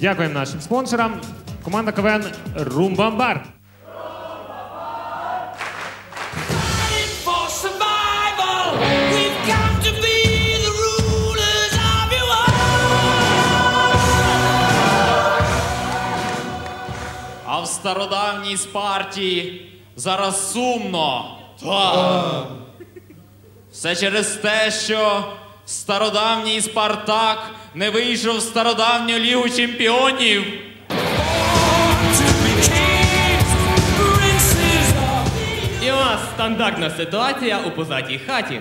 Дякуємо нашим спонсорам. Команда КВН Румбамбар. А в стародавній Спарті зараз сумно. Так. Все через те, що стародавній Спартак не вийшов в стародавню лігу чемпіонів. І у нас стандартна ситуація у позатій хаті.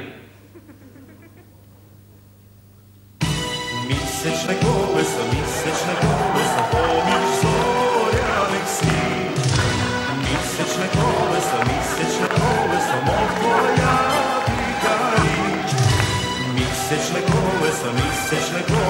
Місячне колесо, місячне колесо, поміж зоряних слів. Місячне колесо, місячне колесо, мов твоя пікарі. Місячне колесо, місячне колесо,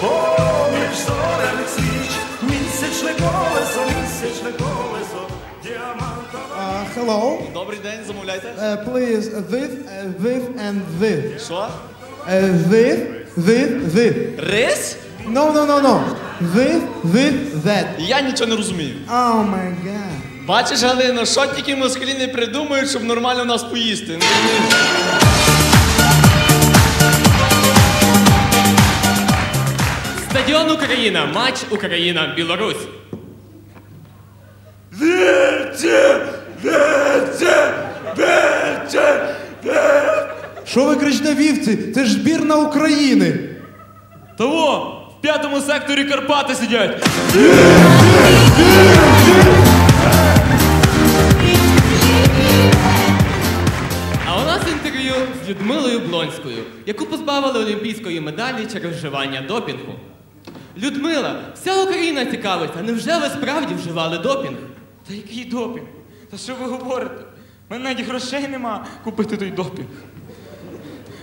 поміж зоряних свіч. Місячне колесо, місячне колесо, діамантова. Uh, hello. Добрий день, замовляйте. Uh, please, with, uh, with and with. Що? Uh, with, with, with. Рис? No, no, no, no. With, with, that. Я нічого не розумію. Oh my god. Бачиш, Галино, що тільки москалі не придумають, щоб нормально нас поїсти. Ну, Стадіон Україна, матч Україна-Білорусь. Що ви кричите вівці? Це ж збірна України. Того в п'ятому секторі Карпати сидять. А у нас інтерв'ю з Людмилою Блонською, яку позбавили олімпійської медалі через вживання допінгу. Людмила, вся Україна цікавиться, невже ви справді вживали допінг? Та який допінг? Та що ви говорите? У мене навіть грошей нема купити той допінг.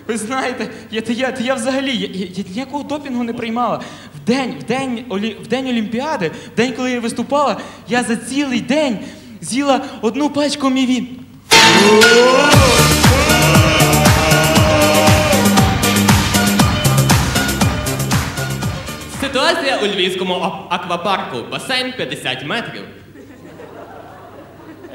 Ви знаєте, я, та я, та я взагалі я, я, я ніякого допінгу не приймала. В день, в день, олі, в день Олімпіади, в день, коли я виступала, я за цілий день з'їла одну пачку мівін. У львівському аквапарку. Басейн 50 метрів.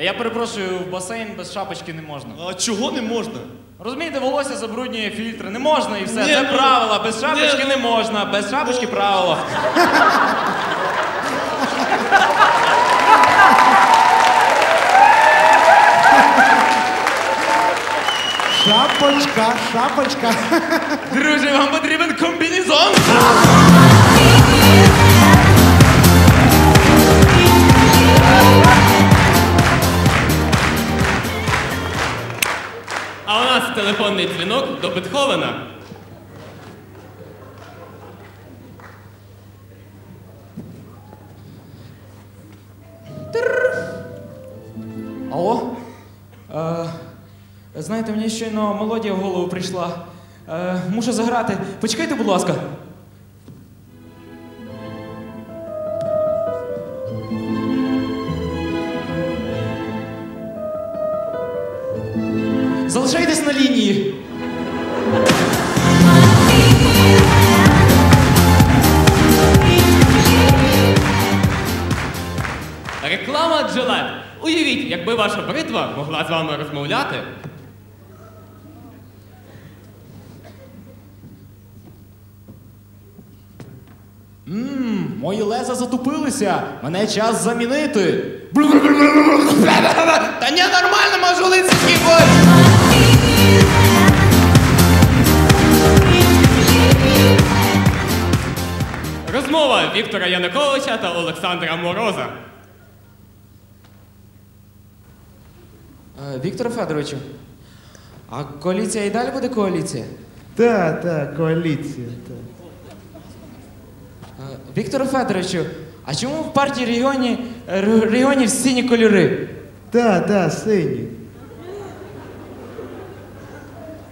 Я перепрошую, в басейн без шапочки не можна. А чого не можна? Розумієте, волосся забруднює фільтри. Не можна і все. Ні, Це ну, правила. Без шапочки ні, не ну, можна. Без шапочки правила. Шапочка, шапочка. Друзі, вам потрібен комбінезон. Телефонний дзвінок до Бетховена. Алло? Е, знаєте, мені щойно мелодія в голову прийшла. Е, мушу заграти. Почекайте, будь ласка. Залишайтесь на лінії. Реклама Джилет. Уявіть, якби ваша бритва могла з вами розмовляти. Ммм, Мої леза затупилися. Мене час замінити. Та ні, нормально, можу лицарський бой. Розмова Віктора Януковича та Олександра Мороза. Е, Вікторе Федоровичу, а коаліція і далі буде коаліція? Та, та, коаліція. Та. Е, Федоровичу, а чому в партії регіоні, е, регіонів сині кольори? Та, та, сині.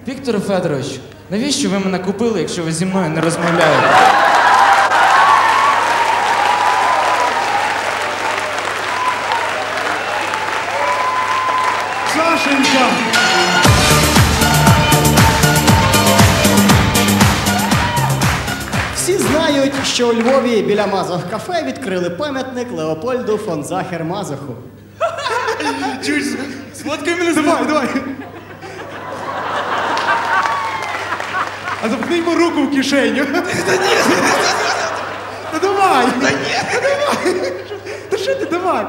Вікторе Федоровичу, навіщо ви мене купили, якщо ви зі мною не розмовляєте? Сашенька! Всі знають. Що у Львові біля Мазох кафе відкрили пам'ятник Леопольду фон Захер Мазоху. Чуєш, сфоткай мене, давай, давай. А запхни йому руку в кишеню. Та ні. Та давай. Та ні. Та давай. Та що ти, давай.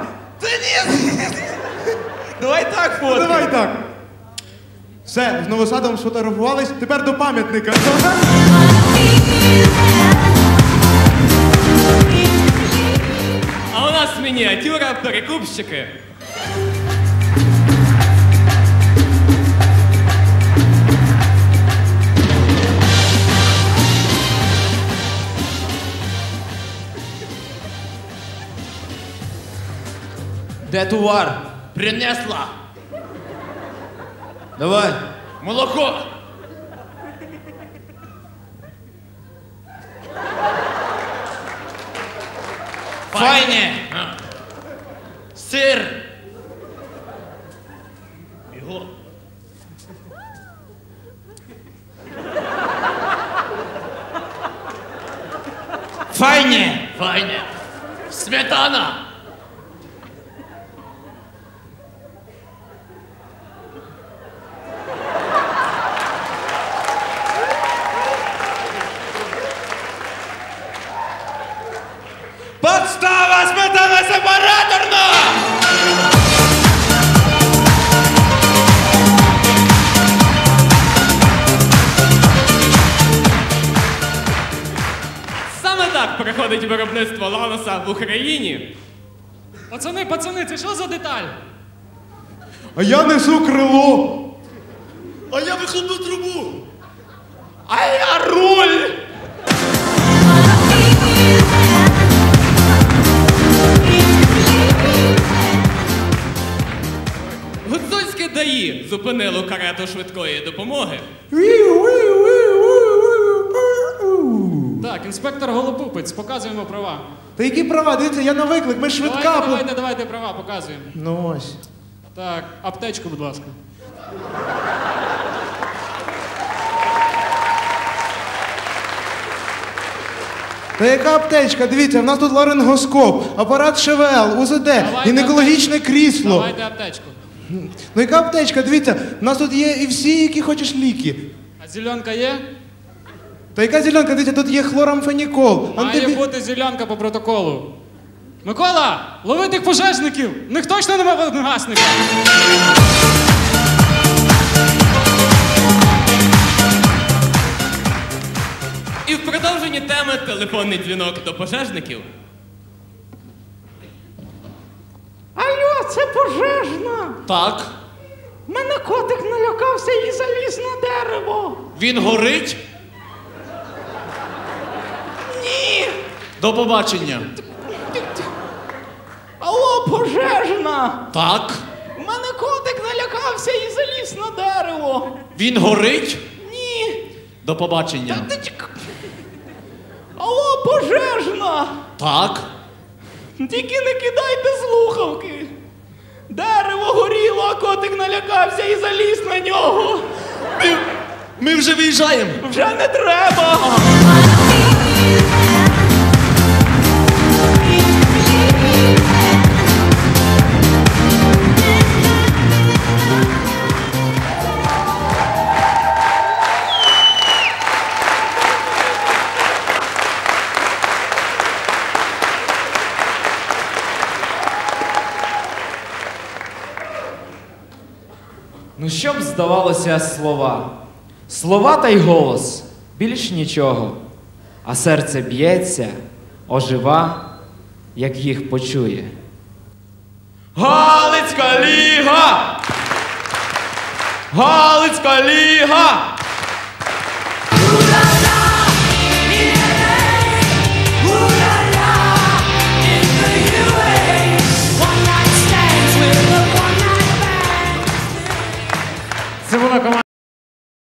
Давай так Ну, фото. Давай так. Все, з новосадом сфотографувались, тепер до пам'ятника. А у нас мініатюра перекупщики. Де товар? Принесла. Давай. Молоко. Файне. Сир. Його. Файне. Файне. Сметана. Проходить виробництво ланоса в Україні. Пацани, пацани, це що за деталь? А я несу крило. А я виходну трубу. А я руль! Гуцульське ДАІ зупинило карету швидкої допомоги. Так, інспектор Голопупець, показуємо права. Та які права? Дивіться, я на виклик, ми швидка. Давайте, давайте, давайте права, показуємо. Ну ось. Так, аптечку, будь ласка. Та яка аптечка? Дивіться, в нас тут ларингоскоп, апарат ШВЛ, УЗД, гінекологічне крісло. Давайте аптечку. Ну яка аптечка? Дивіться, в нас тут є і всі, які хочеш ліки. А зеленка є? Та яка зеленка, дивіться, тут є хлорамфенікол. Має антибі- бути зеленка по протоколу. Микола, лови тих пожежників! В них точно немає вогнегасника. І в продовженні теми телефонний дзвінок до пожежників. Алло, це пожежна. Так. Мене котик налякався і заліз на дерево. Він горить. Ні. До побачення. Алло, пожежна. Так. У Мене котик налякався і заліз на дерево. Він горить. Ні. До побачення. Ти Алло, пожежна. Так. Тільки не кидайте слухавки. Дерево горіло, а котик налякався і заліз на нього. Ми, ми вже виїжджаємо. Вже не треба. Ну що б здавалося слова? Слова та й голос, більш нічого. А серце б'ється, ожива, як їх почує. Галицька ліга! Галицька ліга! команда.